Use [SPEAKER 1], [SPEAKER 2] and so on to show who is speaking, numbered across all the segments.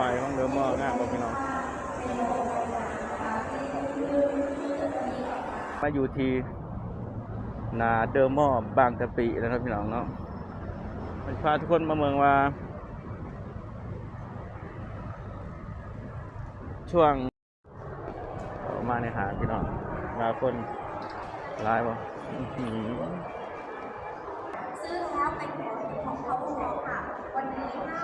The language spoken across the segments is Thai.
[SPEAKER 1] ใหม่ของเดิมมองามบ่พี่น้องมาอยู่ที่นาเดอร์มอบางกะปิแล้วครับพี่น้องเนาะมันพาทุกคนมาเมืองว่า ช่วงมาในหาพี่น้องมาคนร้ายบ่อื้อหือ
[SPEAKER 2] ซื้อแล้วเป็นของเขาบอกค่ะ วันนี้ห้า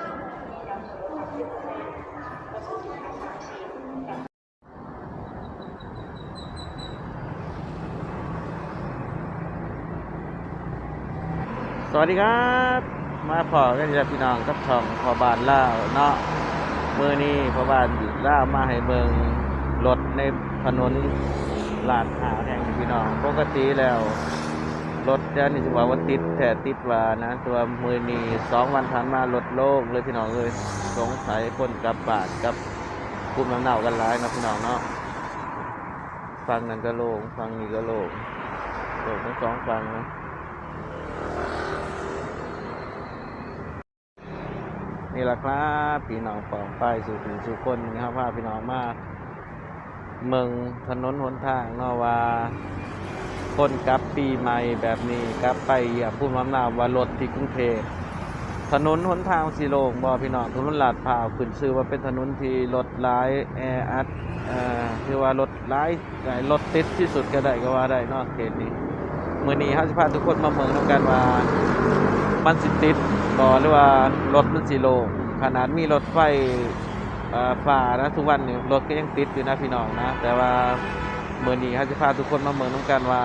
[SPEAKER 1] ส วัสดีครับ มาพอกันจะพี่น้องกับช่องพอบานล่าเนาะมือนี้พอบานล่ามาให้เมืองรถในถนนลาดหาแห่งพี่น้องปกติแล้วรถเดี๋ยวนี้จะว่าว่าติดแต่ติดว่านะตัวมือนี้สองวันผ่านมารถโล่งเลยพี่น้องเลยสงสัยคนกับบาดกับกลุ่มน้ำเน่ากันร้ายนะพี่น้องเนาะฟังนั้นก็โล่งฟังนี้ก็โล่งโล่งทั้งสองฟังนะ นี่แหละครับพี่น้องปองป้ายสู่ถึงสู่คนนะครับพาพี่น้องมาเมืองถนนหนทางเนาะว่าคนกลับปีใหม่แบบนี้กลับไปอย่าพูดมานาวว่ารถที่กรุงเทพถนนหนทางสีโลงบอพี่น้องถนนลาดพร้าวขึ้นชื่อว่าเป็นถนนที่รถหลายแออัดเอ่อคือว่ารถหลายรถติดที่สุดก็ได้ก็ว่าได้นอกเขตนี้มื้อนี้เฮาสิพาทุกคนมาเมืองนํกันว่ามันสิติด บ่หรือว่ารถมันสิโลงขนาดมีรถไฟเอ่อฟ้านะทุกวันนี้รถก็ยังติดอยู่นะพี่น้องนะ แต่ว่าเมื้อนี้เฮาจะพาทุกคนมาเมืองนํกันว่า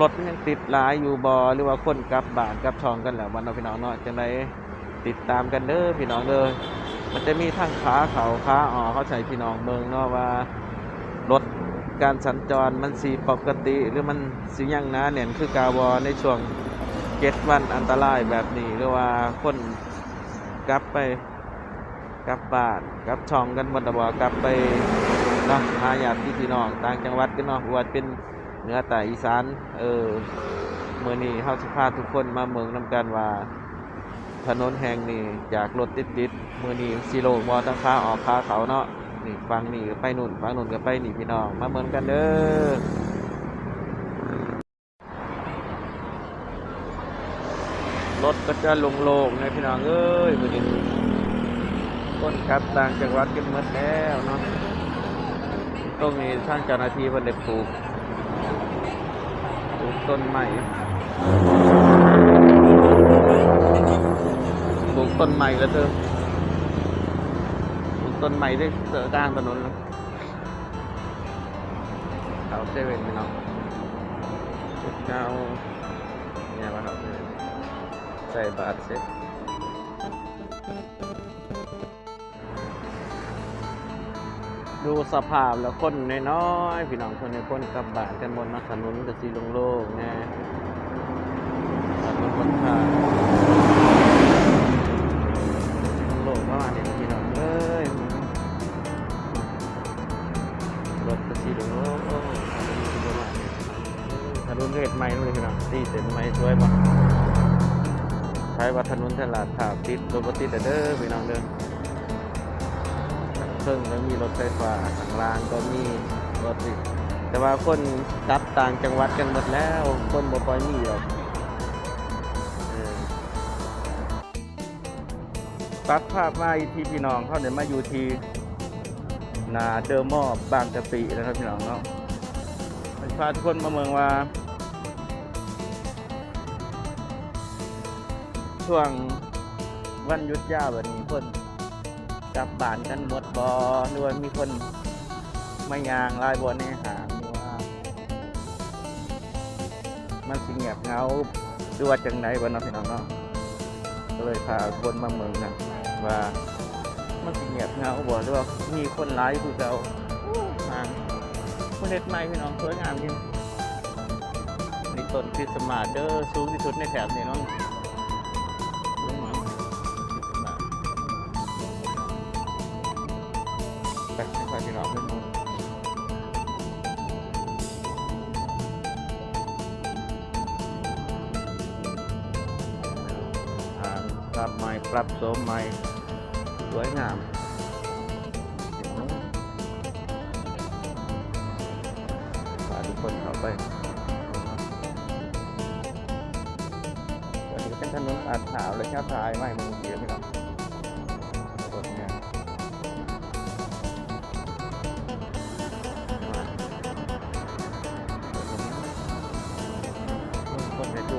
[SPEAKER 1] รถมันยังติดหลายอยู่บ่หรือว่าคนกลับบ้านกลับช่องกันแล้ววันเนาพี่น้องเนาะจังไดติดตามกันเด้อพี่น้องเด้อมันจะมีทั้งขาเขาขาออกเขาใช้พี่น้องเมืองเนาะว่ารถการสัญจรมันสีปกติ หรือมันสิยังนาแน่นคือกาวอในช่วง เจ็ดวันอันตรายแบบนี้หรือว่าคนกลับไปกลับบ้านกลับช่องกันบนตะบกลับไปเนาะหาญาติพี่น้องต่างจังหวัดกันเนาะว่าเป็นเหนือใต้อีสานเออเมื่อนี้เฮาสิพาทุกคนมาเมืองนำกันว่า ถนนแห่งนี้จากรถติดๆมื้อนี้สิโลบ่ทั้งขาออกขาเขาเนาะนี่ฟังนี่ก็ไปนู่นฟังนู่นก็ไปนี่พี่น้องมาเมืองกันเด้อ รถก็จะโล่งๆในพี่น้องเอ้ยมื้อนี้คนกลับต่างจังหวัดกันหมดแล้วเนาะตรงนี้ทางเจ้าหน้าที่เพิ่นได้ปลูกปลูกต้นไม้ปลูกต้นไม้แล้วเธอปลูกต้นไม้ได้เสือกลางถนนเลยเขาเซเว่นพี่น้องเจ้า ใส่บาทเสร็จดูสภาพแล้วคนน้อยๆพี่น้องคนในคนกลับบาทกันบนมาถนนกสีโล่งๆนะถนนคนทางโล่งประมาณนี้พี่น้องเอ้ยรถกสีโล่งๆถนนประมาณนี้ถนนเรศใหม่นู่นเลยพี่น้องตีเส้นใหม่สวยปะ ใช้วัดถนนตลาดถาบติดรถบ่ติดแต่เด้อพี่น้องเด้อเครื่องก็มีรถไฟฟ้าทางรางก็มีรถติดแต่ว่าคนกลับต่างจังหวัดกันหมดแล้ว คนบ่ค่อยมีหรอกเออตัดภาพมาอีกทีพี่น้องเขาเดี๋ยวมาอยู่ที่นาเดอร์มอบบางกะปินะครับพี่น้องเนาะพาทุกคนมาเมืองว่า ช่วงวันหยุดยาวแบบนี้คนกลับบ้านกันหมดบอหรือว่ามีคนไม่ยางลายบนในหางหรือว่า มันสิเงียบเงาหรือว่าจังไหนบ้านพี่น้องเนาะก็เลยพาคนมาเมืองกันว่ามันสิเงียบเงาบ่หรือว่ามีคนร้ายคือเก่าห่างคนเด็ดใหม่พี่น้องสวยงามจริงนี่ต้นคริสต์มาสเด้อสูงที่สุดในแถบนี้เนาะ ไปค่อยๆไปหลอกเพื่อนปรับใหม่ปรับโสมใหม่สวยงามฝากทุกคนเข้าไปวันนี้เป็นถนนอาดขาวและค่พายไม่มงเดีย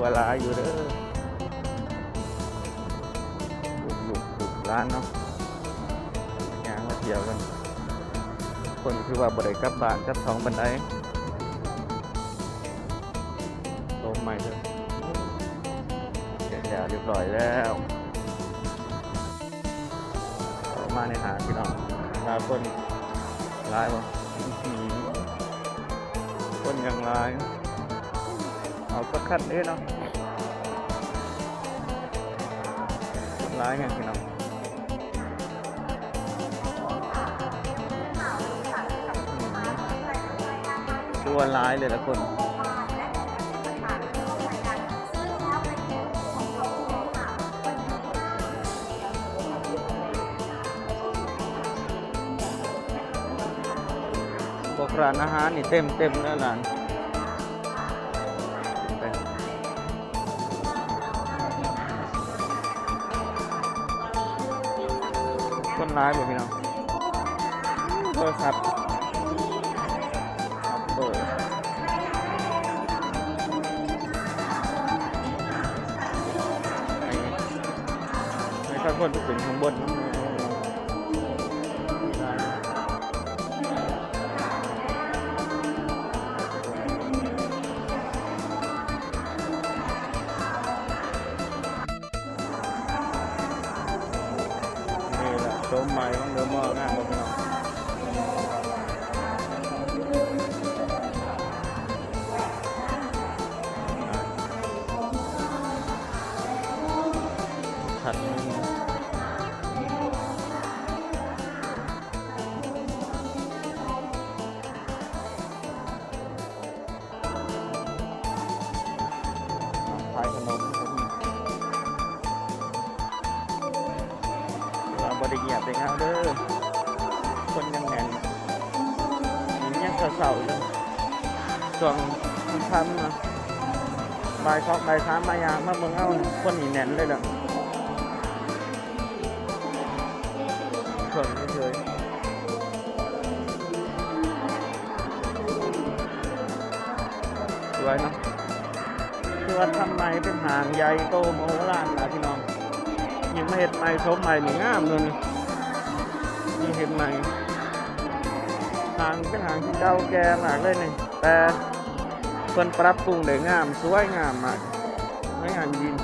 [SPEAKER 1] วร้าอยู่เด้อลูกลูกลูกร้านเนาะยางมาเที่ยวกันคนคือว่าบริกับบานกับท้องบันไดลมใหม่เลยเสร็จแล้วเรียบร้อยแล้วออกมาในหาดพี่น้องลาคนร้ายวะคนยังร้ายเอาสักขั้นนี้เนาะ ร้ายไงพี่น้องตัวร้ายเลยละคนพวกร้านอาหารนี่เต็มเต็มแล้วร้าน ร้ายหมดพี่น้องโทรศัพท์อัพโตให้ให้ข้างบนไปถึงข้างบน ชมใหม่ของเดิมมากงานของพี่น้อง เราบริเงียบเลยครับเด้อคนยังแน่นยังยังเศร้าๆเลยช่ส่วงค่ำนะบ่ายสองบ่ายสามบ่ายยามมาเมืองเอ้าคนนี่แน่นเลยเด้อคนเฉยสวยเนาะคือว่าทำไมเป็นหางใหญ่โตโมโหลานนะพี่น้อง ยังไม่เห็นใหม่ชมใหม่นี่งามเลยนี่เห็นใหม่หางเป็นหางที่เก่าแก่มากเลยนี่แต่เพิ่นปรับปรุงได้งามสวยงามมากไม่งามยิน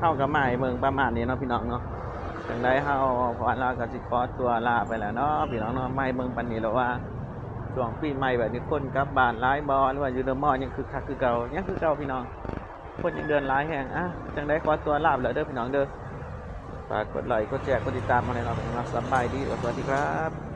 [SPEAKER 1] เฮากับหม่เมืองประมาณนี้เนาะพี่น้องเนาะจังได้เฮาพรเราก็สิขอตัวลาไปแล้วเนาะพี่น้องเนาะไม่เมืองปันนี้แล้วว่าช่วงปีใหม่แบบนี้คนกับบานหลายบ่หรือว่าอยู่เดอะมอลยังคือคักคือเก่ายังคือเก่าพี่น้อง คนยังเดินหลายแห่งอะจังได้ขอตัวลาไปแล้วเด้อพี่น้องเด้อฝากกดไลค์กดแชร์กดติดตามมาในเราเป็นกำลังสบายดีสวัสดีครับ